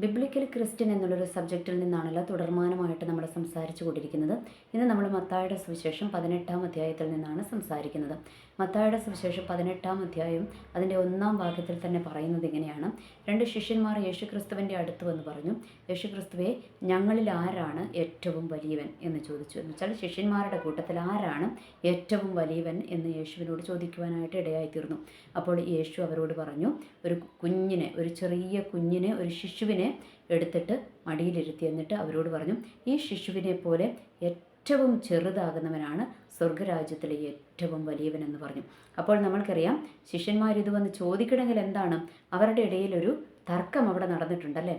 Biblical Christian എന്നുള്ളൊരു സബ്ജക്റ്റിൽ നിന്നാണല്ലോ തുടർമാനമായിട്ട് നമ്മൾ സംസാരിച്ചു കൊണ്ടിരിക്കുന്നത്. ഇന്ന് നമ്മൾ മത്തായുടെ സുവിശേഷം പതിനെട്ടാം അധ്യായത്തിൽ നിന്നാണ് സംസാരിക്കുന്നത്. മത്തായുടെ സുവിശേഷം പതിനെട്ടാം അധ്യായം അതിന്റെ ഒന്നാം വാക്യത്തിൽ തന്നെ പറയുന്നത് ഇങ്ങനെയാണ്. രണ്ട് ശിഷ്യന്മാർ യേശുക്രിസ്തുവിന്റെ അടുത്ത് വന്ന് പറഞ്ഞു യേശുക്രിസ്തുവെ ഞങ്ങളിൽ ആരാണ് ഏറ്റവും വലിയവൻ? എന്ന് ചോദിച്ചു. എന്ന് വെച്ചാൽ ശിഷ്യന്മാരുടെ കൂട്ടത്തിൽ ആരാണ് ഏറ്റവും വലിയവൻ എന്ന് യേശുവിനോട് ചോദിക്കുവാനായിട്ട് ഇടയായിത്തീർന്നു. അപ്പോൾ യേശു അവരോട് പറഞ്ഞു ഒരു കുഞ്ഞിനെ ഒരു ചെറിയ കുഞ്ഞിനെ ഒരു ശിശുവിനെ എടുത്തിട്ട് മടിയിലിരുത്തി എന്നിട്ട് അവരോട് പറഞ്ഞു ഈ ശിശുവിനെ പോലെ ഏറ്റവും ചെറുതാകുന്നവനാണ് സ്വർഗരാജ്യത്തിലെ ഏറ്റവും വലിയവനെന്ന് പറഞ്ഞു. അപ്പോൾ നമ്മൾക്കറിയാം ശിഷ്യന്മാർ ഇത് വന്ന് ചോദിക്കണമെങ്കിൽ എന്താണ്? അവരുടെ ഇടയിലൊരു തർക്കം അവിടെ നടന്നിട്ടുണ്ടല്ലേ?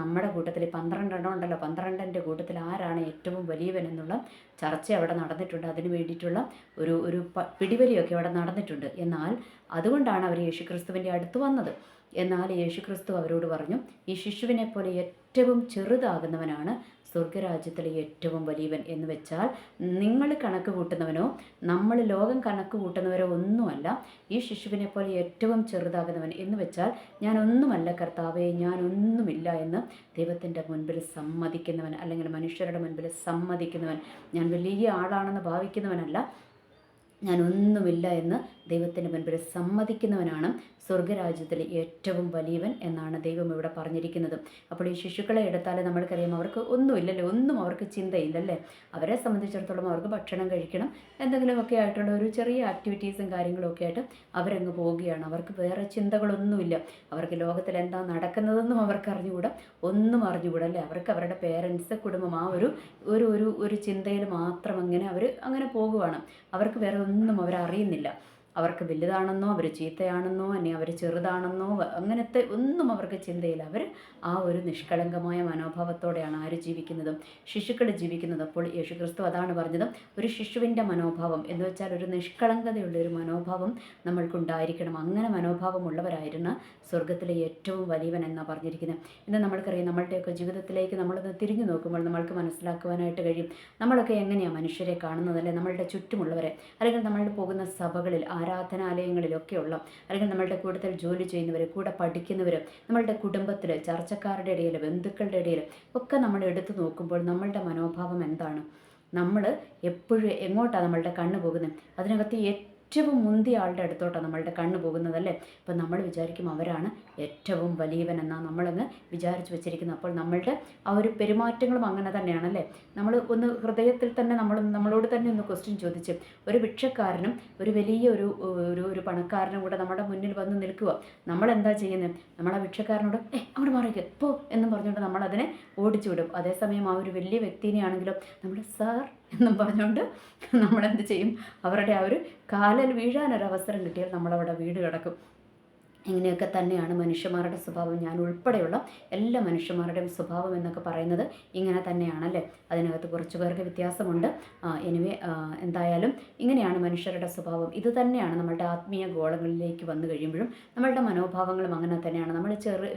നമ്മുടെ കൂട്ടത്തിൽ പന്ത്രണ്ടെണ്ണം ഉണ്ടല്ലോ. പന്ത്രണ്ടിന്റെ കൂട്ടത്തിൽ ആരാണ് ഏറ്റവും വലിയവൻ എന്നുള്ള ചർച്ച അവിടെ നടന്നിട്ടുണ്ട്. അതിന് വേണ്ടിയിട്ടുള്ള ഒരു ഒരു പിടിവലിയൊക്കെ അവിടെ നടന്നിട്ടുണ്ട്. എന്നാൽ അതുകൊണ്ടാണ് അവർ യേശുക്രിസ്തുവിന്റെ അടുത്ത് വന്നത്. എന്നാൽ യേശുക്രിസ്തു അവരോട് പറഞ്ഞു ഈ ശിശുവിനെ പോലെ ഏറ്റവും ചെറുതാകുന്നവനാണ് സ്വർഗരാജ്യത്തിലെ ഏറ്റവും വലിയവൻ എന്ന് വെച്ചാൽ നിങ്ങൾ കണക്ക് കൂട്ടുന്നവനോ നമ്മൾ ലോകം കണക്ക് കൂട്ടുന്നവരോ ഒന്നുമല്ല ഈ ശിശുവിനെ പോലെ ഏറ്റവും ചെറുതാകുന്നവൻ എന്ന് വെച്ചാൽ ഞാൻ ഒന്നുമല്ല കർത്താവെ ഞാൻ ഒന്നുമില്ല എന്ന് ദൈവത്തിന്റെ മുൻപിൽ സമ്മതിക്കുന്നവൻ അല്ലെങ്കിൽ മനുഷ്യരുടെ മുൻപിൽ സമ്മതിക്കുന്നവൻ ഞാൻ വലിയ ആളാണെന്ന് ഭാവിക്കുന്നവനല്ല ഞാൻ ഒന്നുമില്ല എന്ന് ദൈവത്തിന്റെ മുൻപിൽ സമ്മതിക്കുന്നവനാണ് സ്വർഗരാജ്യത്തിലെ ഏറ്റവും വലിയവൻ എന്നാണ് ദൈവം ഇവിടെ പറഞ്ഞിരിക്കുന്നത്. അപ്പോൾ ഈ ശിശുക്കളെ എടുത്താൽ നമ്മൾക്കറിയാം അവർക്ക് ഒന്നുമില്ലല്ലോ ഒന്നും അവർക്ക് ചിന്തയില്ലല്ലേ? അവരെ സംബന്ധിച്ചിടത്തോളം അവർക്ക് ഭക്ഷണം കഴിക്കണം എന്തെങ്കിലുമൊക്കെ ആയിട്ടുള്ള ഒരു ചെറിയ ആക്ടിവിറ്റീസും കാര്യങ്ങളൊക്കെ ആയിട്ട് അവരങ്ങ് പോവുകയാണ്. അവർക്ക് വേറെ ചിന്തകളൊന്നുമില്ല. അവർക്ക് ലോകത്തിൽ എന്താ നടക്കുന്നതെന്നും അവർക്ക് അറിഞ്ഞുകൂടാ ഒന്നും അറിഞ്ഞുകൂടാ അല്ലേ? അവർക്ക് അവരുടെ പേരൻസ് കുടുംബം ആ ഒരു ഒരു ഒരു ഒരു ചിന്തയിൽ മാത്രം അങ്ങനെ അവർ അങ്ങനെ പോകുവാണ്. അവർക്ക് വേറെ ഒന്നും അവരറിയുന്നില്ല. അവർക്ക് വലുതാണെന്നോ അവർ ചീത്തയാണെന്നോ അല്ലെങ്കിൽ അവർ ചെറുതാണെന്നോ അങ്ങനത്തെ ഒന്നും അവർക്ക് ചിന്തയില്ല. അവർ ആ ഒരു നിഷ്കളങ്കമായ മനോഭാവത്തോടെയാണ് ആര് ജീവിക്കുന്നതും ശിശുക്കൾ ജീവിക്കുന്നത്. അപ്പോൾ യേശുക്രിസ്തു അതാണ് പറഞ്ഞത് ഒരു ശിശുവിന്റെ മനോഭാവം എന്ന് വെച്ചാൽ ഒരു നിഷ്കളങ്കതയുള്ള ഒരു മനോഭാവം നമ്മൾക്കുണ്ടായിരിക്കണം. അങ്ങനെ മനോഭാവമുള്ളവരായിരുന്ന സ്വർഗത്തിലെ ഏറ്റവും വലിയവൻ എന്നാണ് പറഞ്ഞിരിക്കുന്നത്. ഇന്ന് നമ്മൾക്കറിയാം നമ്മളുടെയൊക്കെ ജീവിതത്തിലേക്ക് നമ്മളൊന്ന് തിരിഞ്ഞു നോക്കുമ്പോൾ നമ്മൾക്ക് മനസ്സിലാക്കുവാനായിട്ട് കഴിയും. നമ്മളൊക്കെ എങ്ങനെയാണ് മനുഷ്യരെ കാണുന്നത് അല്ലെ നമ്മളുടെ ചുറ്റുമുള്ളവരെ അല്ലെങ്കിൽ നമ്മളുടെ പോകുന്ന സഭകളിൽ ആരാധനാലയങ്ങളിലൊക്കെയുള്ള അല്ലെങ്കിൽ നമ്മളുടെ കൂടുതൽ ജോലി ചെയ്യുന്നവർ കൂടെ പഠിക്കുന്നവർ നമ്മളുടെ കുടുംബത്തിൽ ചർച്ചക്കാരുടെ ഇടയിൽ ബന്ധുക്കളുടെ ഇടയിൽ ഒക്കെ നമ്മൾ എടുത്തു നോക്കുമ്പോൾ നമ്മളുടെ മനോഭാവം എന്താണ്? നമ്മൾ എപ്പോഴും എങ്ങോട്ടാണ് നമ്മളുടെ കണ്ണ് പോകുന്നത് അതിനകത്ത് ഏറ്റവും മുന്തിയ ആളുടെ അടുത്തോട്ടാണ് നമ്മളുടെ കണ്ണ് പോകുന്നതല്ലേ? അപ്പം നമ്മൾ വിചാരിക്കും അവരാണ് ഏറ്റവും വലിയവൻ എന്നാണ് നമ്മളങ്ങ് വിചാരിച്ച് വെച്ചിരിക്കുന്നത്. അപ്പോൾ നമ്മളുടെ ആ ഒരു പെരുമാറ്റങ്ങളും അങ്ങനെ തന്നെയാണല്ലേ? നമ്മൾ ഒന്ന് ഹൃദയത്തിൽ തന്നെ നമ്മൾ നമ്മളോട് തന്നെ ഒന്ന് ക്വസ്റ്റ്യൻ ചോദിച്ച് ഒരു ഭിക്ഷക്കാരനും ഒരു വലിയ ഒരു ഒരു ഒരു പണക്കാരനും കൂടെ നമ്മുടെ മുന്നിൽ വന്ന് നിൽക്കുക. നമ്മൾ എന്താ ചെയ്യുന്നത് നമ്മൾ ആ ഭിക്ഷക്കാരനോട് ഏ അവിടെ മാറിക്ക് പോ എന്നും പറഞ്ഞുകൊണ്ട് നമ്മളതിനെ ഓടിച്ചു വിടും അതേസമയം ആ ഒരു വലിയ വ്യക്തിനെയാണെങ്കിലും നമ്മുടെ സാർ എന്നും പറഞ്ഞുകൊണ്ട് നമ്മളെന്ത് ചെയ്യും? അവരുടെ ആ ഒരു കാലൽ വീഴാനൊരവസരം കിട്ടിയാൽ നമ്മളവിടെ വീട് കിടക്കും. ഇങ്ങനെയൊക്കെ തന്നെയാണ് മനുഷ്യന്മാരുടെ സ്വഭാവം. ഞാൻ ഉൾപ്പെടെയുള്ള എല്ലാ മനുഷ്യന്മാരുടെയും സ്വഭാവം എന്നൊക്കെ പറയുന്നത് ഇങ്ങനെ തന്നെയാണല്ലേ അതിനകത്ത് കുറച്ച് പേർക്ക് വ്യത്യാസമുണ്ട്. എനിവേ എന്തായാലും ഇങ്ങനെയാണ് മനുഷ്യരുടെ സ്വഭാവം. ഇത് തന്നെയാണ് നമ്മളുടെ ആത്മീയ ഗോളങ്ങളിലേക്ക് വന്നു കഴിയുമ്പോഴും നമ്മളുടെ മനോഭാവങ്ങളും അങ്ങനെ തന്നെയാണ്. നമ്മൾ ചെറു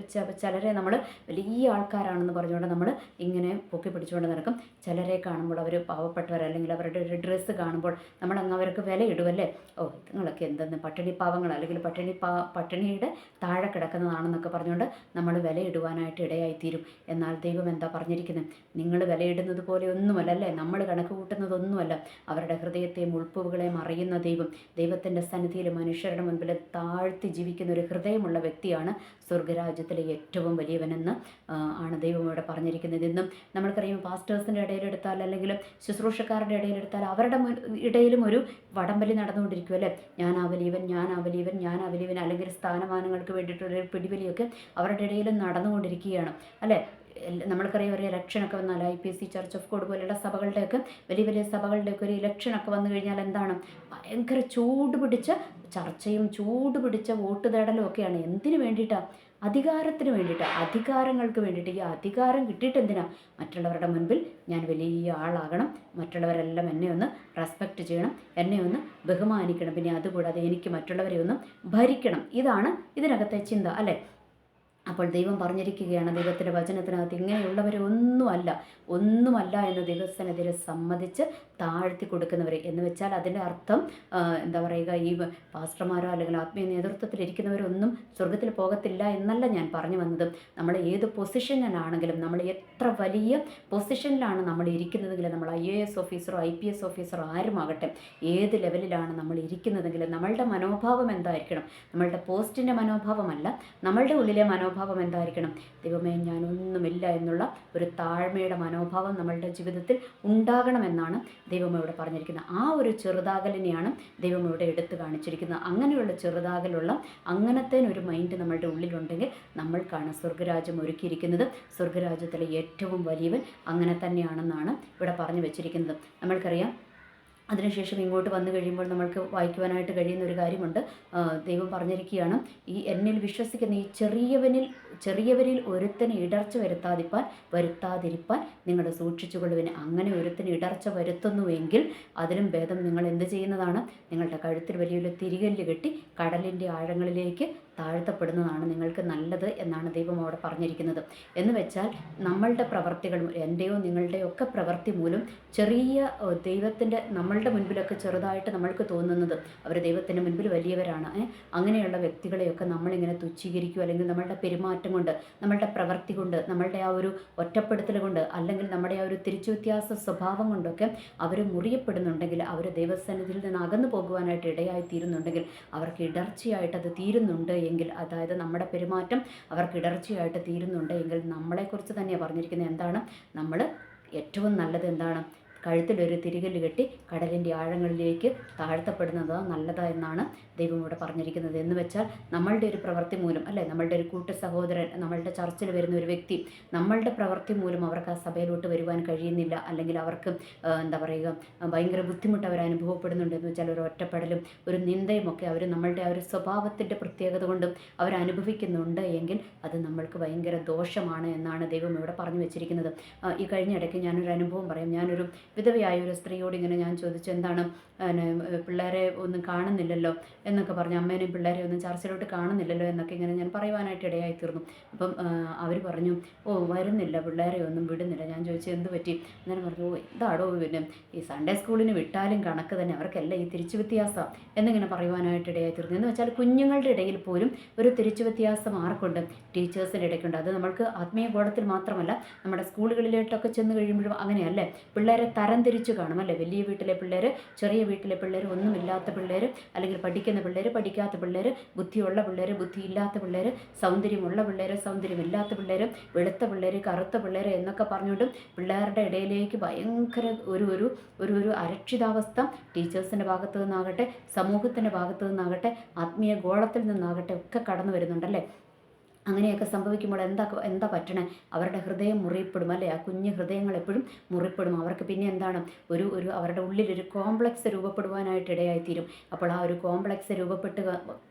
ചിലരെ നമ്മൾ വലിയ ആൾക്കാരാണെന്ന് പറഞ്ഞുകൊണ്ട് നമ്മൾ ഇങ്ങനെ പൊക്കി പിടിച്ചുകൊണ്ട് നടക്കും. ചിലരെ കാണുമ്പോൾ അവർ പാവപ്പെട്ടവർ അല്ലെങ്കിൽ അവരുടെ ഒരു ഡ്രസ്സ് കാണുമ്പോൾ നമ്മൾ അങ്ങ് അവർക്ക് വിലയിടുമല്ലേ ഓ നിങ്ങളൊക്കെ എന്തെന്ന്? പട്ടിണി പാവങ്ങൾ അല്ലെങ്കിൽ പട്ടിണി പാ പട്ടിണിയുടെ താഴെ കിടക്കുന്നതാണെന്നൊക്കെ പറഞ്ഞുകൊണ്ട് നമ്മൾ വിലയിടുവാനായിട്ട് ഇടയായിത്തീരും. എന്നാൽ ദൈവം എന്താ പറഞ്ഞിരിക്കുന്നത് നിങ്ങൾ വിലയിടുന്നത് പോലെ ഒന്നുമല്ല അല്ലേ നമ്മൾ കണക്ക് കൂട്ടുന്നതൊന്നുമല്ല. അവരുടെ ഹൃദയത്തെയും ഉൾപ്പുകളെയും അറിയുന്ന ദൈവം ദൈവത്തിന്റെ സന്നിധിയിൽ മനുഷ്യരുടെ മുൻപിൽ താഴ്ത്തി ജീവിക്കുന്ന ഒരു ഹൃദയമുള്ള വ്യക്തിയാണ് സ്വർഗരാജ്യത്തിലെ ഏറ്റവും വലിയവനെന്ന് ആണ് ദൈവം ഇവിടെ പറഞ്ഞിരിക്കുന്നത്. ഇന്നും നമ്മൾക്കറിയാം പാസ്റ്റേഴ്സിന്റെ ഇടയിലെടുത്താൽ അല്ലെങ്കിൽ ശുശ്രൂഷക്കാരുടെ ഇടയിലെടുത്താൽ അവരുടെ ഇടയിലും ഒരു വടംവലി നടന്നുകൊണ്ടിരിക്കും അല്ലേ? ഞാൻ അവലീവൻ ഞാൻ അവലീവൻ ഞാൻ അവലീവൻ അല്ലെങ്കിൽ സ്ഥാനമാനങ്ങൾക്ക് വേണ്ടിയിട്ടുള്ള പിടിവലിയൊക്കെ അവരുടെ ഇടയിലും നടന്നുകൊണ്ടിരിക്കുകയാണ് അല്ലേ? നമ്മൾക്കറിയാം ഒരു ഇലക്ഷനൊക്കെ വന്നാൽ I P S C church of God പോലെയുള്ള സഭകളുടെയൊക്കെ വലിയ വലിയ സഭകളുടെയൊക്കെ ഒരു ഇലക്ഷനൊക്കെ വന്നു കഴിഞ്ഞാൽ എന്താണ്? ഭയങ്കര ചൂട് പിടിച്ച ചർച്ചയും ചൂട് പിടിച്ച വോട്ട് തേടലും ഒക്കെയാണ്. എന്തിനു വേണ്ടിയിട്ടാണ് അധികാരത്തിന് വേണ്ടിയിട്ട്. അധികാരങ്ങൾക്ക് വേണ്ടിയിട്ട്. ഈ അധികാരം കിട്ടിയിട്ട് എന്തിനാ? മറ്റുള്ളവരുടെ മുൻപിൽ ഞാൻ വലിയ ആളാകണം. മറ്റുള്ളവരെല്ലാം എന്നെ ഒന്ന് റെസ്പെക്റ്റ് ചെയ്യണം. എന്നെ ഒന്ന് ബഹുമാനിക്കണം. പിന്നെ അതുകൂടാതെ എനിക്ക് മറ്റുള്ളവരെ ഒന്ന് ഭരിക്കണം. ഇതാണ് ഇതിനകത്തെ ചിന്ത അല്ലേ? അപ്പോൾ ദൈവം പറഞ്ഞിരിക്കുകയാണ് ദൈവത്തിന്റെ വചനത്തിനകത്ത് ഇങ്ങനെയുള്ളവർ ഒന്നുമല്ല ഒന്നുമല്ല എന്ന് ദൈവത്തിനെതിരെ സമ്മതിച്ച് താഴ്ത്തി കൊടുക്കുന്നവർ എന്ന് വെച്ചാൽ അതിന്റെ അർത്ഥം എന്താ പറയുക ഈ പാസ്റ്റർമാരോ അല്ലെങ്കിൽ ആത്മീയ നേതൃത്വത്തിൽ ഇരിക്കുന്നവരൊന്നും സ്വർഗത്തിൽ പോകത്തില്ല എന്നല്ല ഞാൻ പറഞ്ഞു വന്നത്. നമ്മൾ ഏത് പൊസിഷനിലാണെങ്കിലും നമ്മൾ എത്ര വലിയ പൊസിഷനിലാണ് നമ്മൾ ഇരിക്കുന്നതെങ്കിലും നമ്മൾ ഐ എ എസ് ഓഫീസറോ ഐ പി എസ് ഓഫീസറോ ആരുമാകട്ടെ ഏത് ലെവലിലാണ് നമ്മൾ ഇരിക്കുന്നതെങ്കിലും നമ്മളുടെ മനോഭാവം എന്തായിരിക്കണം? നമ്മളുടെ പോസ്റ്റിന്റെ മനോഭാവമല്ല നമ്മളുടെ ഉള്ളിലെ മനോഭാവം എന്തായിരിക്കണം? ദൈവമേ ഞാനൊന്നുമില്ല എന്നുള്ള ഒരു താഴ്മയുടെ മനോഭാവം നമ്മളുടെ ജീവിതത്തിൽ ഉണ്ടാകണമെന്നാണ് ദൈവം പറഞ്ഞിരിക്കുന്നത്. ആ ഒരു ചെറുതാകലിനെയാണ് ദൈവം ഇവിടെ എടുത്തു കാണിച്ചിരിക്കുന്നത്. അങ്ങനെയുള്ള ചെറുതാകലുള്ള അങ്ങനത്തെ ഒരു മൈൻഡ് നമ്മളുടെ ഉള്ളിലുണ്ടെങ്കിൽ നമ്മൾക്കാണ് സ്വർഗരാജ്യം ഒരുക്കിയിരിക്കുന്നത് സ്വർഗരാജ്യത്തിലെ ഏറ്റവും വലിയവൻ അങ്ങനെ തന്നെയാണെന്നാണ് ഇവിടെ പറഞ്ഞു വെച്ചിരിക്കുന്നത്. നമ്മൾക്കറിയാം അതിനുശേഷം ഇങ്ങോട്ട് വന്നു കഴിയുമ്പോൾ നമ്മൾക്ക് വായിക്കുവാനായിട്ട് കഴിയുന്ന ഒരു കാര്യമുണ്ട്. ദൈവം പറഞ്ഞിരിക്കുകയാണ് ഈ എന്നിൽ വിശ്വസിക്കുന്ന ഈ ചെറിയവനിൽ ചെറിയവരിൽ ഒരുത്തന് ഇടർച്ച വരുത്താതിപ്പാൻ വരുത്താതിരിപ്പാൻ നിങ്ങൾ സൂക്ഷിച്ചുകൊള്ളുവിന് അങ്ങനെ ഒരുത്തന് ഇടർച്ച വരുത്തുന്നുവെങ്കിൽ അതിലും ഭേദം നിങ്ങൾ എന്ത് ചെയ്യുന്നതാണ്? നിങ്ങളുടെ കഴുത്തിൽ വലിയൊരു തിരികല്ല് കെട്ടി കടലിന്റെ ആഴങ്ങളിലേക്ക് താഴ്ത്തപ്പെടുന്നതാണ് നിങ്ങൾക്ക് നല്ലത് എന്നാണ് ദൈവം അവിടെ പറഞ്ഞിരിക്കുന്നത്. എന്ന് വെച്ചാൽ നമ്മളുടെ പ്രവർത്തികൾ എന്റെയോ നിങ്ങളുടെയോ ഒക്കെ പ്രവൃത്തി മൂലം ചെറിയ ദൈവത്തിന്റെ നമ്മളുടെ മുൻപിലൊക്കെ ചെറുതായിട്ട് നമ്മൾക്ക് തോന്നുന്നത് അവർ ദൈവത്തിന്റെ മുൻപിൽ വലിയവരാണ്. അങ്ങനെയുള്ള വ്യക്തികളെയൊക്കെ നമ്മളിങ്ങനെ തുച്ഛീകരിക്കുക അല്ലെങ്കിൽ നമ്മളുടെ പെരുമാറ്റം കൊണ്ട് നമ്മളുടെ പ്രവൃത്തി കൊണ്ട് നമ്മളുടെ ആ ഒരു ഒറ്റപ്പെടുത്തൽ കൊണ്ട് അല്ലെങ്കിൽ നമ്മുടെ ആ ഒരു തിരിച്ചു വ്യത്യാസ സ്വഭാവം കൊണ്ടൊക്കെ അവർ മുറിയപ്പെടുന്നുണ്ടെങ്കിൽ അവർ ദൈവസന്നിധിയിൽ നിന്ന് അകന്നു പോകുവാനായിട്ട് ഇടയായി തീരുന്നുണ്ടെങ്കിൽ അവർക്ക് ഇടർച്ചയായിട്ട് അത് തീരുന്നുണ്ട് എങ്കിൽ അതായത് നമ്മുടെ പെരുമാറ്റം അവർക്ക് ഇടർച്ചയായിട്ട് തീരുന്നുണ്ട് എങ്കിൽ നമ്മളെക്കുറിച്ച് തന്നെ പറഞ്ഞിരിക്കുന്നത്. എന്താണ്? നമ്മൾ ഏറ്റവും നല്ലത് എന്താണ്? കഴുത്തിലൊരു തിരികല്ല് കെട്ടി കടലിന്റെ ആഴങ്ങളിലേക്ക് താഴ്ത്തപ്പെടുന്നത് നല്ലതാ എന്നാണ് ദൈവം ഇവിടെ പറഞ്ഞിരിക്കുന്നത്. എന്ന് വെച്ചാൽ നമ്മളുടെ ഒരു പ്രവൃത്തി മൂലം അല്ലേ? നമ്മളുടെ ഒരു കൂട്ട സഹോദരൻ നമ്മളുടെ ചർച്ചിൽ വരുന്ന ഒരു വ്യക്തി നമ്മളുടെ പ്രവൃത്തി മൂലം അവർക്ക് ആ സഭയിലോട്ട് വരുവാൻ കഴിയുന്നില്ല. അല്ലെങ്കിൽ അവർക്ക് എന്താ പറയുക ഭയങ്കര ബുദ്ധിമുട്ട് അവർ അനുഭവപ്പെടുന്നുണ്ട്. എന്ന് വെച്ചാൽ ഒരു ഒറ്റപ്പെടലും ഒരു നിന്ദയും ഒക്കെ അവർ നമ്മളുടെ ആ ഒരു സ്വഭാവത്തിന്റെ പ്രത്യേകത കൊണ്ടും അവർ അനുഭവിക്കുന്നുണ്ട് എങ്കിൽ അത് നമ്മൾക്ക് ഭയങ്കര ദോഷമാണ് എന്നാണ് ദൈവം ഇവിടെ പറഞ്ഞു വെച്ചിരിക്കുന്നത്. ഈ കഴിഞ്ഞ ഇടയ്ക്ക് ഞാനൊരു അനുഭവം പറയാം. ഞാനൊരു വിധവയായ ഒരു സ്ത്രീയോട് ഇങ്ങനെ ഞാൻ ചോദിച്ചു എന്താണ്? പിള്ളേരെ ഒന്നും കാണുന്നില്ലല്ലോ? എന്നൊക്കെ പറഞ്ഞു. അമ്മേനെയും പിള്ളേരെ ഒന്നും ചർച്ചിലോട്ട് കാണുന്നില്ലല്ലോ എന്നൊക്കെ ഇങ്ങനെ ഞാൻ പറയുവാനായിട്ട് ഇടയായി തീർന്നു. അപ്പം അവർ പറഞ്ഞു ഓ വരുന്നില്ല പിള്ളേരെ ഒന്നും വിടുന്നില്ല. ഞാൻ ചോദിച്ചു എന്ത് പറ്റി? അന്നേരം പറഞ്ഞു ഓ ഇതാടോ പിന്നെ ഈ സൺഡേ സ്കൂളിന് വിട്ടാലും കണക്ക് തന്നെ അവർക്കെല്ലാം ഈ തിരിച്ചു വ്യത്യാസം. എന്നിങ്ങനെ പറയുവാനായിട്ട് ഇടയായി തീർന്നു. എന്ന് വെച്ചാൽ കുഞ്ഞുങ്ങളുടെ ഇടയിൽ പോലും ഒരു തിരിച്ചു വ്യത്യാസം ആർക്കുണ്ട്? ടീച്ചേഴ്സിന്റെ ഇടയ്ക്കുണ്ട്. അത് നമ്മൾക്ക് ആത്മീയ ബോധത്തിൽ മാത്രമല്ല നമ്മുടെ സ്കൂളുകളിലോട്ടൊക്കെ ചെന്ന് കഴിയുമ്പോഴും അങ്ങനെയല്ലേ? പിള്ളേരെ തരം തിരിച്ച് കാണും അല്ലേ? വലിയ വീട്ടിലെ പിള്ളേർ ചെറിയ വീട്ടിലെ പിള്ളേർ ഒന്നുമില്ലാത്ത പിള്ളേർ അല്ലെങ്കിൽ പഠിക്കുന്ന പിള്ളേർ പഠിക്കാത്ത പിള്ളേർ ബുദ്ധിയുള്ള പിള്ളേർ ബുദ്ധിയില്ലാത്ത പിള്ളേർ സൗന്ദര്യമുള്ള പിള്ളേർ സൗന്ദര്യമില്ലാത്ത പിള്ളേർ വെളുത്ത പിള്ളേർ കറുത്ത പിള്ളേർ എന്നൊക്കെ പറഞ്ഞുകൊണ്ടും പിള്ളേരുടെ ഇടയിലേക്ക് ഭയങ്കര ഒരു ഒരു ഒരു ഒരു അരക്ഷിതാവസ്ഥ ടീച്ചേഴ്സിന്റെ ഭാഗത്തു നിന്നാകട്ടെ സമൂഹത്തിന്റെ ഭാഗത്തു നിന്നാകട്ടെ ആത്മീയ ഗോളത്തിൽ നിന്നാകട്ടെ ഒക്കെ കടന്നു വരുന്നുണ്ടല്ലേ അങ്ങനെയൊക്കെ സംഭവിക്കുമ്പോൾ എന്താ എന്താ പറ്റണേ? അവരുടെ ഹൃദയം മുറിയപ്പെടും അല്ലേ? ആ കുഞ്ഞു ഹൃദയങ്ങൾ എപ്പോഴും മുറിപ്പെടും. അവർക്ക് പിന്നെ എന്താണ്? ഒരു ഒരു അവരുടെ ഉള്ളിലൊരു കോംപ്ലക്സ് രൂപപ്പെടുവാനായിട്ട് ഇടയായിത്തീരും. അപ്പോൾ ആ ഒരു കോംപ്ലക്സ് രൂപപ്പെട്ട്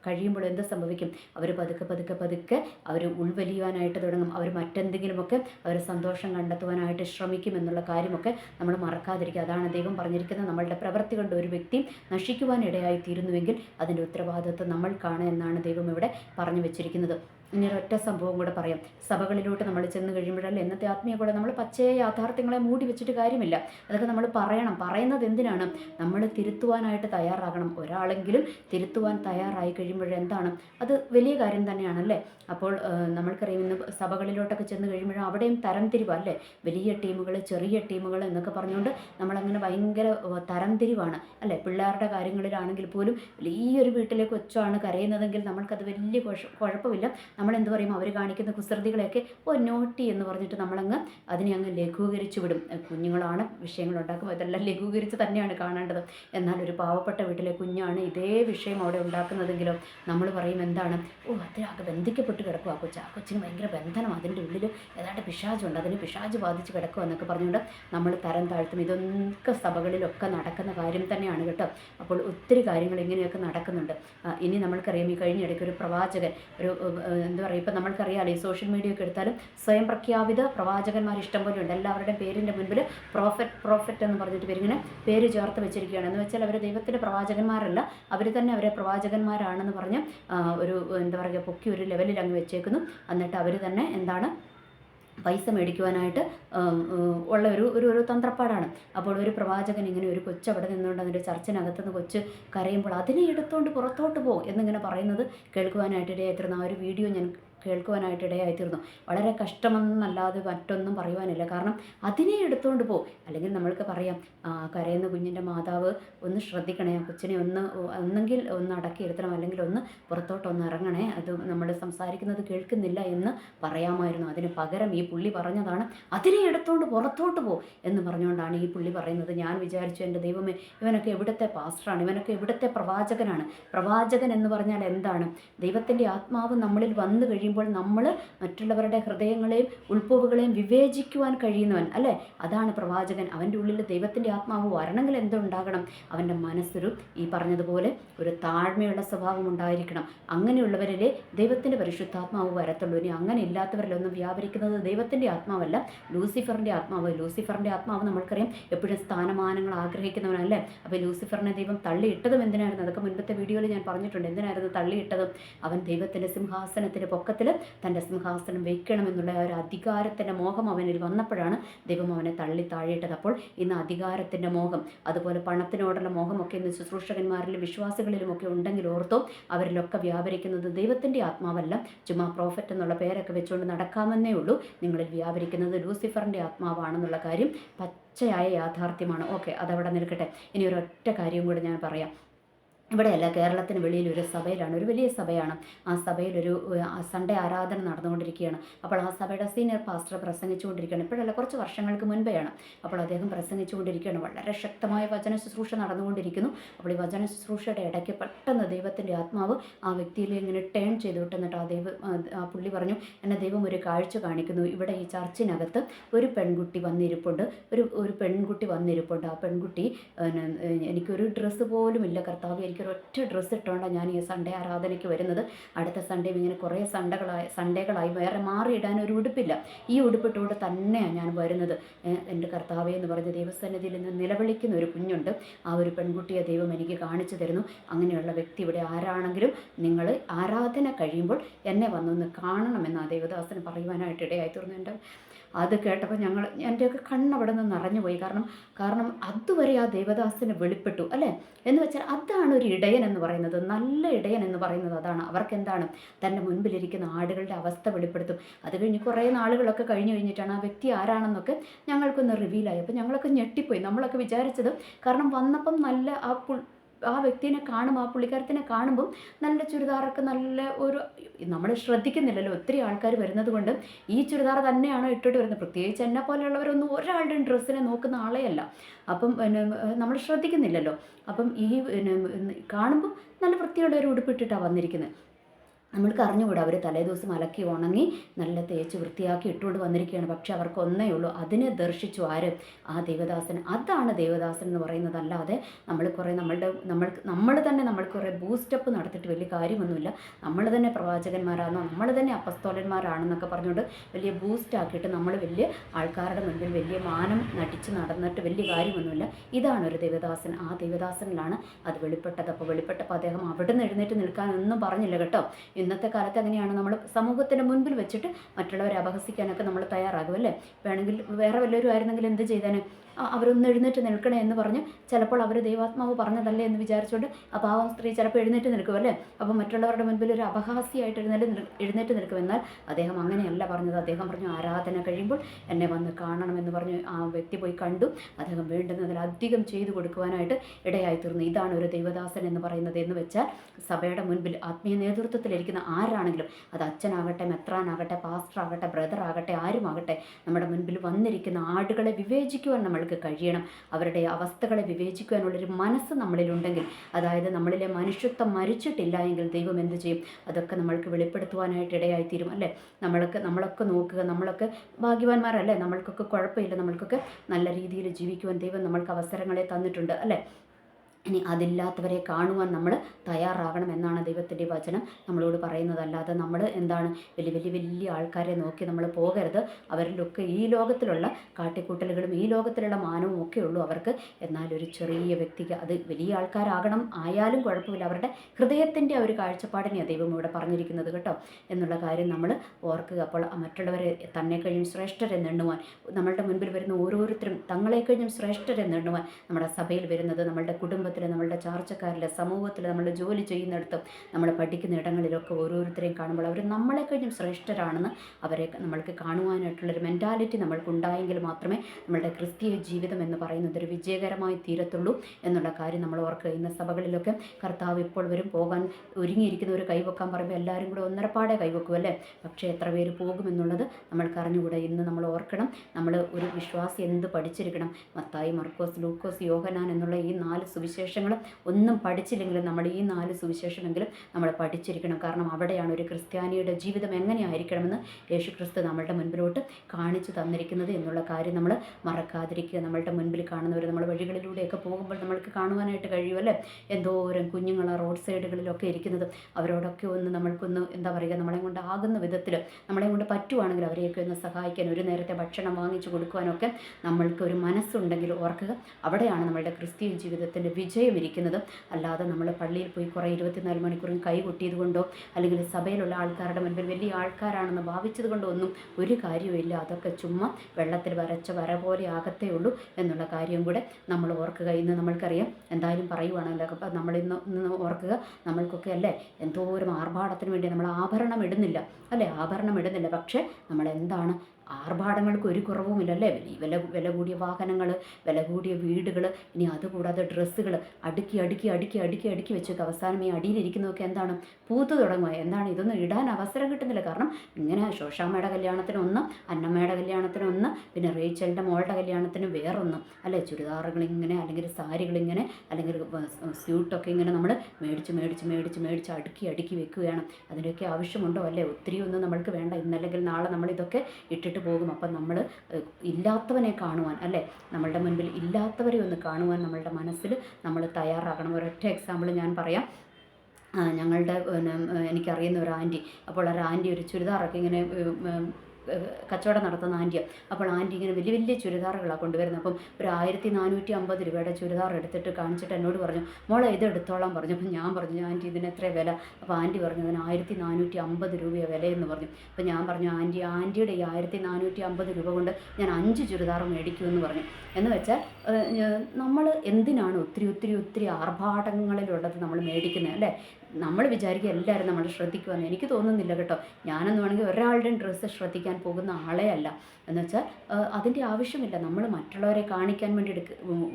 കഴിയുമ്പോൾ എന്ത് സംഭവിക്കും? അവർ പതുക്കെ പതുക്കെ പതുക്കെ അവർ ഉൾവലിയുവാനായിട്ട് തുടങ്ങും. അവർ മറ്റെന്തെങ്കിലുമൊക്കെ അവർ സന്തോഷം കണ്ടെത്തുവാനായിട്ട് ശ്രമിക്കും എന്നുള്ള കാര്യമൊക്കെ നമ്മൾ മറക്കാതിരിക്കുക. അതാണ് ദൈവം പറഞ്ഞിരിക്കുന്നത്. നമ്മളുടെ പ്രവൃത്തി കൊണ്ട് ഒരു വ്യക്തി നശിക്കുവാനിടയായിത്തീരുന്നുവെങ്കിൽ അതിന്റെ ഉത്തരവാദിത്വം നമ്മൾക്കാണ് എന്നാണ് ദൈവം ഇവിടെ പറഞ്ഞു വെച്ചിരിക്കുന്നത്. ഇനി ഒരൊറ്റ സംഭവം കൂടെ പറയാം. സഭകളിലോട്ട് നമ്മൾ ചെന്ന് കഴിയുമ്പോഴല്ലേ ഇന്നത്തെ ആത്മീയ കൂടെ നമ്മൾ പച്ചയ യാഥാർത്ഥ്യങ്ങളെ മൂടി വെച്ചിട്ട് കാര്യമില്ല. അതൊക്കെ നമ്മൾ പറയണം. പറയുന്നത് എന്തിനാണ്? നമ്മൾ തിരുത്തുവാനായിട്ട് തയ്യാറാകണം. ഒരാളെങ്കിലും തിരുത്തുവാൻ തയ്യാറായി കഴിയുമ്പോഴെന്താണ് അത് വലിയ കാര്യം തന്നെയാണല്ലേ? അപ്പോൾ നമ്മൾക്കറിയാം ഇന്ന് സഭകളിലോട്ടൊക്കെ ചെന്ന് കഴിയുമ്പോഴും അവിടെയും തരംതിരിവ് അല്ലേ? വലിയ ടീമുകൾ ചെറിയ ടീമുകൾ എന്നൊക്കെ പറഞ്ഞുകൊണ്ട് നമ്മളങ്ങനെ ഭയങ്കര തരംതിരിവാണ് അല്ലേ? പിള്ളേരുടെ കാര്യങ്ങളിലാണെങ്കിൽ പോലും വലിയൊരു വീട്ടിലെ കൊച്ചാണ് കരയുന്നതെങ്കിൽ നമ്മൾക്കത് വലിയ കുഴപ്പമില്ല. നമ്മൾ എന്ത് പറയും? അവർ കാണിക്കുന്ന കുസൃതികളെയൊക്കെ ഓ നോട്ടി എന്ന് പറഞ്ഞിട്ട് നമ്മളങ്ങ് അതിനെ അങ്ങ് ലഘൂകരിച്ചു വിടും. കുഞ്ഞുങ്ങളാണ് വിഷയങ്ങൾ ഉണ്ടാക്കും. ഇതെല്ലാം ലഘൂകരിച്ച് തന്നെയാണ് കാണേണ്ടത്. എന്നാൽ ഒരു പാവപ്പെട്ട വീട്ടിലെ കുഞ്ഞാണ് ഇതേ വിഷയം അവിടെ ഉണ്ടാക്കുന്നതെങ്കിലും നമ്മൾ പറയും എന്താണ്? ഓ അതിനൊക്കെ ബന്ധിക്കപ്പെട്ട് കിടക്കുക ആ കൊച്ചു ആ കൊച്ചിന് ഭയങ്കര ബന്ധനം അതിന്റെ ഉള്ളിൽ ഏതാണ്ട് പിശാചുണ്ട്. അതിന് പിശാജ് ബാധിച്ച് കിടക്കുക എന്നൊക്കെ പറഞ്ഞുകൊണ്ട് നമ്മൾ തരം താഴ്ത്തും. ഇതൊക്കെ സഭകളിലൊക്കെ നടക്കുന്ന കാര്യം തന്നെയാണ് കേട്ടോ. അപ്പോൾ ഒത്തിരി കാര്യങ്ങൾ ഇങ്ങനെയൊക്കെ നടക്കുന്നുണ്ട്. ഇനി നമ്മൾക്കറിയാം ഈ കഴിഞ്ഞ ഇടയ്ക്ക് ഒരു പ്രവാചകൻ ഒരു എന്താ പറയുക ഇപ്പം നമ്മൾക്കറിയാലോ ഈ സോഷ്യൽ മീഡിയ ഒക്കെ എടുത്താലും സ്വയം പ്രഖ്യാപിത പ്രവാചകന്മാർ ഇഷ്ടംപോലെ ഉണ്ട്. എല്ലാവരുടെയും പേരിന്റെ മുൻപിൽ പ്രോഫറ്റ് പ്രോഫറ്റ് എന്ന് പറഞ്ഞിട്ട് പേരിങ്ങനെ പേര് ചേർത്ത് വെച്ചിരിക്കുകയാണ്. എന്ന് വെച്ചാൽ അവർ ദൈവത്തിന്റെ പ്രവാചകന്മാരല്ല അവർ തന്നെ അവരെ പ്രവാചകന്മാരാണെന്ന് പറഞ്ഞ് ഒരു എന്താ പറയുക പൊക്കി ഒരു ലെവലിൽ അങ്ങ് വെച്ചേക്കുന്നു. എന്നിട്ട് അവർ തന്നെ എന്താണ് പൈസ മേടിക്കുവാനായിട്ട് ഉള്ള ഒരു ഒരു ഒരു തന്ത്രപ്പാടാണ്. അപ്പോൾ ഒരു പ്രവാചകൻ ഇങ്ങനെ ഒരു കൊച്ചു അവിടെ നിന്നുകൊണ്ട് അതിന്റെ ചർച്ചിനകത്ത് നിന്ന് കൊച്ച് കരയുമ്പോൾ അതിനെ എടുത്തുകൊണ്ട് പുറത്തോട്ട് പോകും എന്നിങ്ങനെ പറയുന്നത് കേൾക്കുവാനായിട്ട് ഇടയായിത്തീർന്ന ആ ഒരു വീഡിയോ ഞാൻ കേൾക്കുവാനായിട്ട് ഇടയായിത്തീർന്നു. വളരെ കഷ്ടമെന്നല്ലാതെ മറ്റൊന്നും പറയുവാനില്ല. കാരണം അതിനെ എടുത്തുകൊണ്ട് പോ. അല്ലെങ്കിൽ നമ്മൾക്ക് പറയാം കരയുന്ന കുഞ്ഞിന്റെ മാതാവ് ഒന്ന് ശ്രദ്ധിക്കണേ ആ കൊച്ചിനെ ഒന്ന് ഒന്നെങ്കിൽ ഒന്ന് അടക്കി അടക്കിയിരുത്തണം അല്ലെങ്കിൽ ഒന്ന് പുറത്തോട്ട് ഒന്ന് ഇറങ്ങണേ. അത് നമ്മൾ സംസാരിക്കുന്നത് കേൾക്കുന്നില്ല എന്ന് പറയാമായിരുന്നു. അതിന് പകരം ഈ പുള്ളി പറഞ്ഞതാണ് അതിനെ എടുത്തുകൊണ്ട് പുറത്തോട്ട് പോ എന്ന് പറഞ്ഞുകൊണ്ടാണ് ഈ പുള്ളി പറയുന്നത്. ഞാൻ വിചാരിച്ചു എന്റെ ദൈവമേ ഇവനൊക്കെ എവിടുത്തെ പാസ്റ്ററാണ്? ഇവനൊക്കെ എവിടുത്തെ പ്രവാചകനാണ്? പ്രവാചകൻ എന്ന് പറഞ്ഞാൽ എന്താണ്? ദൈവത്തിന്റെ ആത്മാവ് നമ്മളിൽ വന്നു കഴിയുമ്പോൾ നമ്മൾ മറ്റുള്ളവരുടെ ഹൃദയങ്ങളെയും ഉൾപ്പോവുകളെയും വിവേചിക്കുവാൻ കഴിയുന്നവൻ അല്ലേ? അതാണ് പ്രവാചകൻ. അവന്റെ ഉള്ളിൽ ദൈവത്തിന്റെ ആത്മാവ് വരണമെങ്കിൽ എന്തുണ്ടാകണം? അവന്റെ മനസ്സൊരു ഈ പറഞ്ഞതുപോലെ ഒരു താഴ്മയുള്ള സ്വഭാവം ഉണ്ടായിരിക്കണം. അങ്ങനെയുള്ളവരിലെ ദൈവത്തിന്റെ പരിശുദ്ധാത്മാവ് വരത്തുള്ളൂ. ഇനി അങ്ങനെ ഇല്ലാത്തവരിലൊന്നും വ്യാപരിക്കുന്നത് ദൈവത്തിന്റെ ആത്മാവല്ല. ലൂസിഫറിന്റെ ആത്മാവ്. ലൂസിഫറിന്റെ ആത്മാവ് നമ്മൾക്കറിയാം എപ്പോഴും സ്ഥാനമാനങ്ങൾ ആഗ്രഹിക്കുന്നവനല്ലേ അപ്പോൾ ലൂസിഫറിനെ ദൈവം തള്ളിയിട്ടതും എന്തിനായിരുന്നു? അതൊക്കെ മുൻപത്തെ വീഡിയോയിൽ ഞാൻ പറഞ്ഞിട്ടുണ്ട്. എന്തിനായിരുന്നു തള്ളിയിട്ടതും? അവൻ ദൈവത്തിന്റെ സിംഹാസനത്തിന്റെ പൊക്കത്തിൽ തന്റെ സിംഹാസനം വയ്ക്കണമെന്നുള്ള ഒരു അധികാരത്തിന്റെ മോഹം അവനിൽ വന്നപ്പോഴാണ് ദൈവം അവനെ തള്ളി താഴെയിട്ടത്. അപ്പോൾ ഇന്ന് അധികാരത്തിന്റെ മോഹം അതുപോലെ പണത്തിനോടുള്ള മോഹമൊക്കെ ഇന്ന് ശുശ്രൂഷകന്മാരിലും വിശ്വാസികളിലുമൊക്കെ ഉണ്ടെങ്കിൽ ഓർത്തോ അവരിലൊക്കെ വ്യാപരിക്കുന്നത് ദൈവത്തിന്റെ ആത്മാവല്ല. ചുമ്മാ പ്രോഫറ്റ് എന്നുള്ള പേരൊക്കെ വെച്ചുകൊണ്ട് നടക്കാമെന്നേ ഉള്ളൂ. നിങ്ങളിൽ വ്യാപരിക്കുന്നത് ലൂസിഫറിന്റെ ആത്മാവാണെന്നുള്ള കാര്യം പച്ചയായ യാഥാർത്ഥ്യമാണ്. ഓക്കെ അതവിടെ നിൽക്കട്ടെ. ഇനി ഒരൊറ്റ കാര്യം കൂടി ഞാൻ പറയാം. ഇവിടെയല്ല കേരളത്തിന് വെളിയിൽ ഒരു സഭയിലാണ് ഒരു വലിയ സഭയാണ്. ആ സഭയിൽ ഒരു സൺഡേ ആരാധന നടന്നുകൊണ്ടിരിക്കുകയാണ്. അപ്പോൾ ആ സഭയുടെ സീനിയർ പാസ്റ്റർ പ്രസംഗിച്ചുകൊണ്ടിരിക്കുകയാണ്. ഇപ്പോഴല്ല കുറച്ച് വർഷങ്ങൾക്ക് മുൻപെയാണ്. അപ്പോൾ അദ്ദേഹം പ്രസംഗിച്ചുകൊണ്ടിരിക്കുകയാണ്. വളരെ ശക്തമായ വചന ശുശ്രൂഷ നടന്നുകൊണ്ടിരിക്കുന്നു. അപ്പോൾ ഈ വചന ശുശ്രൂഷയുടെ ഇടയ്ക്ക് പെട്ടെന്ന് ദൈവത്തിന്റെ ആത്മാവ് ആ വ്യക്തിയിൽ ഇങ്ങനെ ടേൺ ചെയ്ത് വിട്ടെന്നിട്ട് ആ ദൈവം ആ- പുള്ളി പറഞ്ഞു എന്നെ ദൈവം ഒരു കാഴ്ച കാണിക്കുന്നു. ഇവിടെ ഈ ചർച്ചിനകത്ത് ഒരു പെൺകുട്ടി വന്നിരിപ്പുണ്ട്. ഒരു ഒരു പെൺകുട്ടി വന്നിരിപ്പുണ്ട്. ആ പെൺകുട്ടി എനിക്കൊരു ഡ്രസ്സ് പോലും ഇല്ല കർത്താവ് എനിക്കൊരു ഒറ്റ ഡ്രസ്സ് ഇട്ടുകൊണ്ടാണ് ഞാൻ ഈ സൺഡേ ആരാധനയ്ക്ക് വരുന്നത്. അടുത്ത സൺഡേയും ഇങ്ങനെ കുറേ സൺഡകളായി സൺഡേകളായി വേറെ മാറിയിടാൻ ഒരു ഉടുപ്പില്ല. ഈ ഉടുപ്പിട്ടുകൊണ്ട് തന്നെയാണ് ഞാൻ വരുന്നത്. എന്റെ കർത്താവേ എന്ന് പറഞ്ഞ ദൈവസന്നിധിയിൽ നിന്ന് നിലവിളിക്കുന്ന ഒരു കുഞ്ഞുണ്ട്. ആ ഒരു പെൺകുട്ടിയെ ദൈവം എനിക്ക് കാണിച്ചു തരുന്നു. അങ്ങനെയുള്ള വ്യക്തി ഇവിടെ ആരാണെങ്കിലും നിങ്ങൾ ആരാധന കഴിയുമ്പോൾ എന്നെ വന്നൊന്ന് കാണണമെന്ന് ആ ദേവദാസന് പറയുവാനായിട്ട് ഇടയായി തീർന്നു എന്റെ അത് കേട്ടപ്പോൾ ഞങ്ങൾ എന്റെയൊക്കെ കണ്ണവിടെ നിന്ന് നിറഞ്ഞു പോയി. കാരണം കാരണം അതുവരെ ആ ദേവദാസിന് വെളിപ്പെട്ടു അല്ലേ? എന്ന് വെച്ചാൽ അതാണ് ഒരു ഇടയൻ എന്ന് പറയുന്നത്. നല്ല ഇടയൻ എന്ന് പറയുന്നത് അതാണ്. അവർക്ക് എന്താണ് തന്റെ മുൻപിലിരിക്കുന്ന ആടുകളുടെ അവസ്ഥ വെളിപ്പെടുത്തും. അത് കഴിഞ്ഞ് കുറേ നാളുകളൊക്കെ കഴിഞ്ഞ് കഴിഞ്ഞിട്ടാണ് ആ വ്യക്തി ആരാണെന്നൊക്കെ ഞങ്ങൾക്കൊന്ന് റിവീലായി അപ്പോൾ ഞങ്ങളൊക്കെ ഞെട്ടിപ്പോയി. നമ്മളൊക്കെ വിചാരിച്ചത് കാരണം വന്നപ്പം നല്ല ആ ആ വ്യക്തിനെ കാണും ആ പുള്ളിക്കാരത്തിനെ കാണുമ്പം നല്ല ചുരിദാറൊക്കെ നല്ല ഒരു നമ്മൾ ശ്രദ്ധിക്കുന്നില്ലല്ലോ. ഒത്തിരി ആൾക്കാർ വരുന്നത് കൊണ്ട് ഈ ചുരിദാർ തന്നെയാണോ ഇട്ടിട്ട് വരുന്നത്? പ്രത്യേകിച്ച് എന്നെ പോലെയുള്ളവരൊന്നും ഒരാളുടെയും ഡ്രസ്സിനെ നോക്കുന്ന ആളെയല്ല അപ്പം പിന്നെ നമ്മൾ ശ്രദ്ധിക്കുന്നില്ലല്ലോ. അപ്പം ഈ പിന്നെ കാണുമ്പം നല്ല വൃത്തിയുള്ള ഒരു ഉടുപ്പിട്ടിട്ടാണ് വന്നിരിക്കുന്നത് നമ്മൾക്ക് അറിഞ്ഞുകൂടാ. അവർ തലേദിവസം അലക്കി ഉണങ്ങി നല്ല തേച്ച് വൃത്തിയാക്കി ഇട്ടുകൊണ്ട് വന്നിരിക്കുകയാണ്. പക്ഷെ അവർക്ക് ഒന്നേ ഉള്ളൂ. അതിനെ ദർശിച്ചു ആര്? ആ ദേവദാസൻ. അതാണ് ദേവദാസൻ എന്ന് പറയുന്നത് അല്ലാതെ നമ്മൾ കുറേ നമ്മളുടെ നമ്മൾ നമ്മൾ തന്നെ നമ്മൾ കുറേ ബൂസ്റ്റപ്പ് നടത്തിയിട്ട് വലിയ കാര്യമൊന്നുമില്ല. നമ്മൾ തന്നെ പ്രവാചകന്മാരാണെന്നോ നമ്മൾ തന്നെ അപ്പസ്തോലന്മാരാണെന്നൊക്കെ പറഞ്ഞുകൊണ്ട് വലിയ ബൂസ്റ്റ് ആക്കിയിട്ട് നമ്മൾ വലിയ ആൾക്കാരുടെ മുൻപിൽ വലിയ മാനം നടിച്ച് നടന്നിട്ട് വലിയ കാര്യമൊന്നുമില്ല. ഇതാണ് ഒരു ദേവദാസൻ. ആ ദേവദാസനിലാണ് അത് വെളിപ്പെട്ടത്. അപ്പോൾ വെളിപ്പെട്ടപ്പോൾ അദ്ദേഹം അവിടെ നിന്ന് എഴുന്നേറ്റ് നിൽക്കാനൊന്നും പറഞ്ഞില്ല കേട്ടോ. ഇന്നത്തെ കാലത്ത് അങ്ങനെയാണ്. നമ്മൾ സമൂഹത്തിന്റെ മുൻപിൽ വെച്ചിട്ട് മറ്റുള്ളവരെ അപഹസിക്കാനൊക്കെ നമ്മൾ തയ്യാറാകും അല്ലേ? വേണമെങ്കിൽ വേറെ വല്ലവരും ആയിരുന്നെങ്കിൽ എന്ത് ചെയ്തേനെ? അവരൊന്ന് എഴുന്നേറ്റ് നിൽക്കണേ എന്ന് പറഞ്ഞ് ചിലപ്പോൾ അവർ ദൈവാത്മാവ് പറഞ്ഞതല്ലേ എന്ന് വിചാരിച്ചുകൊണ്ട് ആ പാവം സ്ത്രീ ചിലപ്പോൾ എഴുന്നേറ്റ് നിൽക്കും അല്ലേ? അപ്പോൾ മറ്റുള്ളവരുടെ മുൻപിൽ ഒരു അപഹാസ്യമായിട്ട് എഴുന്നേറ്റ് എഴുന്നേറ്റ് നിൽക്കും എന്നാൽ അദ്ദേഹം അങ്ങനെയല്ല പറഞ്ഞത്. അദ്ദേഹം പറഞ്ഞു ആരാധന കഴിയുമ്പോൾ എന്നെ വന്ന് കാണണമെന്ന് പറഞ്ഞ് ആ വ്യക്തി പോയി കണ്ടു. അദ്ദേഹം വേണ്ടുന്നതിലധികം ചെയ്തു കൊടുക്കുവാനായിട്ട് ഇടയായി തീർന്നു ഇതാണ് ഒരു ദൈവദാസൻ എന്ന് പറയുന്നത് എന്ന് വെച്ചാൽ സഭയുടെ മുൻപിൽ ആത്മീയ നേതൃത്വത്തിലിരിക്കുന്ന ആരാണെങ്കിലും അത് അച്ഛനാകട്ടെ മെത്രാനാകട്ടെ പാസ്റ്റർ ആകട്ടെ ബ്രദർ ആകട്ടെ ആരുമാകട്ടെ നമ്മുടെ മുൻപിൽ വന്നിരിക്കുന്ന ആടുകളെ വിവേചിക്കുവാൻ നമ്മൾക്ക് കഴിയണം. അവരുടെ അവസ്ഥകളെ വിവേചിക്കുവാനുള്ളൊരു മനസ്സ് നമ്മളിലുണ്ടെങ്കിൽ അതായത് നമ്മളിലെ മനുഷ്യത്വം മരിച്ചിട്ടില്ല എങ്കിൽ ദൈവം എന്ത് ചെയ്യും? അതൊക്കെ നമ്മൾക്ക് വെളിപ്പെടുത്തുവാനായിട്ട് ഇടയായിത്തീരും അല്ലേ? നമ്മൾക്ക് നമ്മളൊക്കെ നോക്കുക നമ്മളൊക്കെ ഭാഗ്യവാന്മാരല്ലേ? നമ്മൾക്കൊക്കെ കുഴപ്പമില്ല നമ്മൾക്കൊക്കെ നല്ല രീതിയിൽ ജീവിക്കുവാൻ ദൈവം നമ്മൾക്ക് അവസരങ്ങളെ തന്നിട്ടുണ്ട് അല്ലേ? ഇനി അതില്ലാത്തവരെ കാണുവാൻ നമ്മൾ തയ്യാറാകണം എന്നാണ് ദൈവത്തിന്റെ വചനം നമ്മളോട് പറയുന്നതല്ലാതെ നമ്മൾ എന്താണ് വലിയ വലിയ വലിയ ആൾക്കാരെ നോക്കി നമ്മൾ പോകരുത്. അവരിലൊക്കെ ഈ ലോകത്തിലുള്ള കാട്ടിക്കൂട്ടലുകളും ഈ ലോകത്തിലുള്ള മാനവും ഒക്കെ ഉള്ളൂ അവർക്ക്. എന്നാൽ ഒരു ചെറിയ വ്യക്തിക്ക് അത് വലിയ ആൾക്കാരാകണം ആയാലും കുഴപ്പമില്ല. അവരുടെ ഹൃദയത്തിന്റെ ഒരു കാഴ്ചപ്പാടിനെയാണ് ദൈവം ഇവിടെ പറഞ്ഞിരിക്കുന്നത് കേട്ടോ. എന്നുള്ള കാര്യം നമ്മൾ ഓർക്കുക. അപ്പോൾ മറ്റുള്ളവരെ തന്നെ കഴിഞ്ഞും ശ്രേഷ്ഠരെന്നെണ്ണുവാൻ നമ്മളുടെ മുൻപിൽ വരുന്ന ഓരോരുത്തരും തങ്ങളെ കഴിഞ്ഞും ശ്രേഷ്ഠരെന്നെണ്ണുവാൻ നമ്മുടെ സഭയിൽ വരുന്നത് നമ്മളുടെ കുടുംബത്തിൽ നമ്മളുടെ ചാർച്ചക്കാരിലെ സമൂഹത്തിൽ നമ്മൾ ജോലി ചെയ്യുന്നിടത്തും നമ്മൾ പഠിക്കുന്ന ഇടങ്ങളിലൊക്കെ ഓരോരുത്തരെയും കാണുമ്പോൾ അവർ നമ്മളെ കഴിഞ്ഞും ശ്രേഷ്ഠരാണെന്ന് അവരെ നമ്മൾക്ക് കാണുവാനായിട്ടുള്ളൊരു മെന്റാലിറ്റി നമ്മൾക്കുണ്ടായെങ്കിൽ മാത്രമേ നമ്മളുടെ ക്രിസ്തീയ ജീവിതം എന്ന് പറയുന്നത് ഒരു വിജയകരമായി തീരത്തുള്ളൂ എന്നുള്ള കാര്യം നമ്മൾ ഓർക്കുക. ഇന്ന് സഭകളിലൊക്കെ കർത്താവ് ഇപ്പോൾ വരും. പോകാൻ ഒരുങ്ങിയിരിക്കുന്ന ഒരു കൈവെക്കാൻ പറയുമ്പോൾ എല്ലാവരും കൂടെ ഒന്നരപ്പാടെ കൈവെക്കും അല്ലേ? പക്ഷേ എത്ര പേര് പോകുമെന്നുള്ളത് നമ്മൾക്ക് അറിഞ്ഞുകൂടെ. ഇന്ന് നമ്മൾ ഓർക്കണം. നമ്മൾ ഒരു വിശ്വാസി എന്ത് പഠിച്ചിരിക്കണം? മത്തായി മർക്കോസ് ലൂക്കോസ് യോഹനാൻ എന്നുള്ള ഈ നാല് സുവിശേഷങ്ങളും ഒന്നും പഠിച്ചില്ലെങ്കിലും നമ്മൾ ഈ നാല് സുവിശേഷമെങ്കിലും നമ്മൾ പഠിച്ചിരിക്കണം. കാരണം അവിടെയാണ് ഒരു ക്രിസ്ത്യാനിയുടെ ജീവിതം എങ്ങനെയായിരിക്കണമെന്ന് യേശു ക്രിസ്തു നമ്മളുടെ മുൻപിലോട്ട് കാണിച്ചു തന്നിരിക്കുന്നത് എന്നുള്ള കാര്യം നമ്മൾ മറക്കാതിരിക്കുക. നമ്മളുടെ മുൻപിൽ കാണുന്നവർ നമ്മൾ വഴികളിലൂടെയൊക്കെ പോകുമ്പോൾ നമ്മൾക്ക് കാണുവാനായിട്ട് കഴിയുമല്ലേ എന്തോരം കുഞ്ഞുങ്ങൾ റോഡ് സൈഡുകളിലൊക്കെ ഇരിക്കുന്നത്. അവരോടൊക്കെ ഒന്ന് നമ്മൾക്കൊന്ന് എന്താ പറയുക നമ്മളെ കൊണ്ട് ആകുന്ന വിധത്തിൽ നമ്മളെ കൊണ്ട് പറ്റുവാണെങ്കിൽ അവരെയൊക്കെ ഒന്ന് സഹായിക്കാൻ ഒരു നേരത്തെ ഭക്ഷണം വാങ്ങിച്ചു കൊടുക്കുവാനൊക്കെ നമ്മൾക്ക് ഒരു മനസ്സുണ്ടെങ്കിൽ ഓർക്കുക അവിടെയാണ് നമ്മളുടെ ക്രിസ്ത്യൻ ജീവിതത്തിന്റെ വിജയം. ഇരിക്കുന്നത് അല്ലാതെ നമ്മൾ പള്ളിയിൽ പോയി കുറേ ഇരുപത്തിനാല് മണിക്കൂറും കൈ കൊട്ടിയത് കൊണ്ടോ അല്ലെങ്കിൽ സഭയിലുള്ള ആൾക്കാരുടെ മുൻപിൽ വലിയ ആൾക്കാരാണെന്ന് ഭാവിച്ചത് കൊണ്ടോ ഒന്നും ഒരു കാര്യവുമില്ല അതൊക്കെ ചുമ്മാ വെള്ളത്തിൽ വരച്ച വര പോലെ ആകത്തേ ഉള്ളൂ എന്നുള്ള കാര്യം കൂടെ നമ്മൾ ഓർക്കുക. ഇന്ന് നമ്മൾക്കറിയാം എന്തായാലും പറയുവാണല്ലോ. അപ്പം നമ്മൾ ഇന്ന് ഇന്ന് ഓർക്കുക നമ്മൾക്കൊക്കെ അല്ലേ എന്തോരം ആർഭാടത്തിന് വേണ്ടി നമ്മൾ ആഭരണം ഇടുന്നില്ല. അല്ലേ? ആഭരണം ഇടുന്നില്ല. പക്ഷേ നമ്മൾ എന്താണ് ആർഭാടങ്ങൾക്ക് ഒരു കുറവുമില്ല അല്ലേ വില വില കൂടിയ വാഹനങ്ങൾ വില കൂടിയ വീടുകൾ ഇനി അതുകൂടാതെ ഡ്രസ്സുകൾ അടുക്കി അടുക്കി അടുക്കി അടുക്കി അടുക്കി വെച്ചൊക്കെ അവസാനം ഈ അടിയിലിരിക്കുന്നതൊക്കെ എന്താണ്? പൂത്തു തുടങ്ങുക എന്താണ്? ഇതൊന്നും ഇടാൻ അവസരം കിട്ടുന്നില്ല. കാരണം ഇങ്ങനെ ശോഷാമ്മയുടെ കല്യാണത്തിനൊന്ന് അന്നമ്മയുടെ കല്യാണത്തിനൊന്ന് പിന്നെ റേച്ചലിന്റെ മോളുടെ കല്യാണത്തിന് വേറൊന്ന് അല്ലേ? ചുരിദാറുകൾ ഇങ്ങനെ അല്ലെങ്കിൽ സാരികളിങ്ങനെ അല്ലെങ്കിൽ സ്യൂട്ടൊക്കെ ഇങ്ങനെ നമ്മൾ മേടിച്ച് മേടിച്ച് മേടിച്ച് മേടിച്ച് അടുക്കി അടുക്കി വെക്കുകയാണ്. അതിന്റെയൊക്കെ ആവശ്യമുണ്ടോ? അല്ലേ? ഒത്തിരി ഒന്നും നമ്മൾക്ക് വേണ്ട. ഇന്നല്ലെങ്കിൽ നാളെ നമ്മളിതൊക്കെ ഇട്ടിട്ട് പോകും അപ്പം നമ്മൾ ഇല്ലാത്തവനെ കാണുവാൻ അല്ലേ? നമ്മളുടെ മുൻപിൽ ഇല്ലാത്തവരെ ഒന്ന് കാണുവാൻ നമ്മളുടെ മനസ്സിൽ നമ്മൾ തയ്യാറാകണം. ഒരൊറ്റ എക്സാമ്പിൾ ഞാൻ പറയാം. ഞങ്ങളുടെ പിന്നെ എനിക്കറിയുന്ന ഒരു ആന്റി. അപ്പോൾ ഒരു ആന്റി ഒരു ചുരിദാറൊക്കെ ഇങ്ങനെ കച്ചവടം നടത്തുന്ന ആന്റിയാണ് അപ്പോൾ ആന്റി ഇങ്ങനെ വലിയ വലിയ ചുരിദാറുകളാണ് കൊണ്ടുവരുന്നത്. അപ്പം ഒരു ആയിരത്തി നാനൂറ്റി അമ്പത് രൂപയുടെ ചുരിദാർ എടുത്തിട്ട് കാണിച്ചിട്ട് എന്നോട് പറഞ്ഞു മോളെ ഇത് എടുത്തോളാം പറഞ്ഞു. അപ്പം ഞാൻ പറഞ്ഞു ആന്റി ഇതിന് എത്ര വില? അപ്പോൾ ആന്റി പറഞ്ഞു അതിന് ആയിരത്തി നാനൂറ്റി അമ്പത് രൂപയാണ് വിലയെന്ന് പറഞ്ഞു. അപ്പോൾ ഞാൻ പറഞ്ഞു ആന്റി ആന്റിയുടെ ഈ ആയിരത്തി നാനൂറ്റി അമ്പത് രൂപ കൊണ്ട് ഞാൻ അഞ്ച് ചുരിദാർ മേടിക്കുമെന്ന് പറഞ്ഞു. എന്ന് വെച്ചാൽ നമ്മൾ എന്തിനാണ് ഒത്തിരി ഒത്തിരി ഒത്തിരി ആർഭാടങ്ങളിലുള്ളത് നമ്മൾ മേടിക്കുന്നത് അല്ലേ? നമ്മൾ വിചാരിക്കുക എല്ലാവരും നമ്മൾ ശ്രദ്ധിക്കുമെന്ന്. എനിക്ക് തോന്നുന്നില്ല കേട്ടോ. ഞാനെന്ന് വേണമെങ്കിൽ ഒരാളുടെയും ഡ്രസ്സ് ശ്രദ്ധിക്കാൻ പോകുന്ന ആളേ അല്ല. എന്ന് വെച്ചാൽ അതിന്റെ ആവശ്യമില്ല. നമ്മൾ മറ്റുള്ളവരെ കാണിക്കാൻ വേണ്ടി എടുക്ക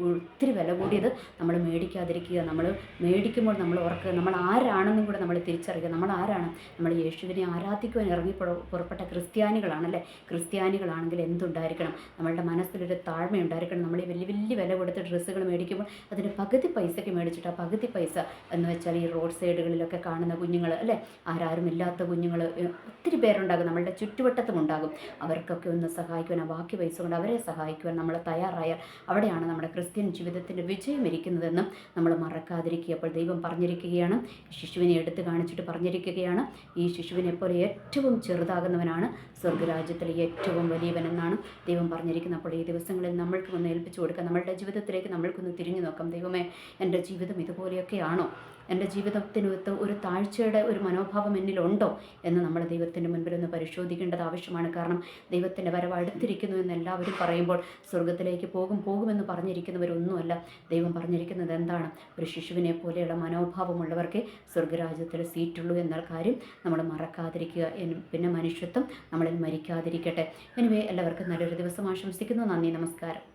ഒത്തിരി വില കൂടിയത് നമ്മൾ മേടിക്കാതിരിക്കുക നമ്മൾ മേടിക്കുമ്പോൾ നമ്മൾ ഓർക്കുക നമ്മൾ ആരാണെന്നും കൂടെ നമ്മൾ തിരിച്ചറിയുക. നമ്മൾ ആരാണ്? നമ്മൾ യേശുവിനെ ആരാധിക്കുവാൻ ഇറങ്ങി പുറപ്പെട്ട ക്രിസ്ത്യാനികളാണല്ലേ? ക്രിസ്ത്യാനികളാണെങ്കിൽ എന്തുണ്ടായിരിക്കണം? നമ്മളുടെ മനസ്സിലൊരു താഴ്മ ഉണ്ടായിരിക്കണം നമ്മൾ ഈ വലിയ വലിയ വില കൊടുത്ത് ഡ്രസ്സുകൾ മേടിക്കുമ്പോൾ അതിന് പകുതി പൈസയ്ക്ക് മേടിച്ചിട്ട് ആ പകുതി പൈസ എന്ന് വെച്ചാൽ ഈ റോഡ് സൈഡുകളിലൊക്കെ കാണുന്ന കുഞ്ഞുങ്ങൾ അല്ലേ? ആരാരും ഇല്ലാത്ത കുഞ്ഞുങ്ങൾ ഒത്തിരി പേരുണ്ടാകും. നമ്മളുടെ ചുറ്റുവട്ടത്തും ഉണ്ടാകും. അവർക്കൊക്കെ ഒന്ന് സഹായിക്കുവാൻ ആ ബാക്കി പൈസ കൊണ്ട് അവരെ സഹായിക്കുവാൻ നമ്മൾ തയ്യാറായാൽ അവിടെയാണ് നമ്മുടെ ക്രിസ്ത്യൻ ജീവിതത്തിന്റെ വിജയം ഇരിക്കുന്നതെന്നും നമ്മൾ മറക്കാതിരിക്കുക അപ്പോൾ ദൈവം പറഞ്ഞിരിക്കുകയാണ്. ശിശുവിനെ എടുത്തു കാണിച്ചിട്ട് പറഞ്ഞിരിക്കുകയാണ്. ഈ ശിശുവിനെ പോലെ ഏറ്റവും ചെറുതാകുന്നവനാണ് സ്വർഗരാജ്യത്തിലെ ഏറ്റവും വലിയവനെന്നാണ് ദൈവം പറഞ്ഞിരിക്കുന്നത് അപ്പോൾ ഈ ദിവസങ്ങളിൽ നമ്മൾക്ക് ഒന്ന് ഏൽപ്പിച്ചു കൊടുക്കാം നമ്മളുടെ ജീവിതത്തിലേക്ക് നമ്മൾക്കൊന്ന് തിരിഞ്ഞു നോക്കാം. ദൈവമേ എന്റെ ജീവിതം ഇതുപോലെയൊക്കെയാണോ? എന്റെ ജീവിതത്തിനകത്ത് ഒരു താഴ്ചയുടെ ഒരു മനോഭാവം എന്നിലുണ്ടോ എന്ന് നമ്മൾ ദൈവത്തിന്റെ മുൻപിൽ ഒന്ന് പരിശോധിക്കേണ്ടത് ആവശ്യമാണ്. കാരണം ദൈവത്തിന്റെ വരവ് അടുത്തിരിക്കുന്നു എന്ന് എല്ലാവരും പറയുമ്പോൾ സ്വർഗത്തിലേക്ക് പോകും പോകുമെന്ന് പറഞ്ഞിരിക്കുന്നവരൊന്നുമല്ല. ദൈവം പറഞ്ഞിരിക്കുന്നത് എന്താണ്? ഒരു ശിശുവിനെ പോലെയുള്ള മനോഭാവമുള്ളവർക്ക് സ്വർഗരാജ്യത്തിൽ സീറ്റുള്ളൂ എന്ന കാര്യം നമ്മൾ മറക്കാതിരിക്കുക. പിന്നെ മനുഷ്യത്വം നമ്മളിൽ മരിക്കാതിരിക്കട്ടെ. എനിവേ എല്ലാവർക്കും നല്ലൊരു ദിവസം ആശംസിക്കുന്നു. നന്ദി നമസ്കാരം.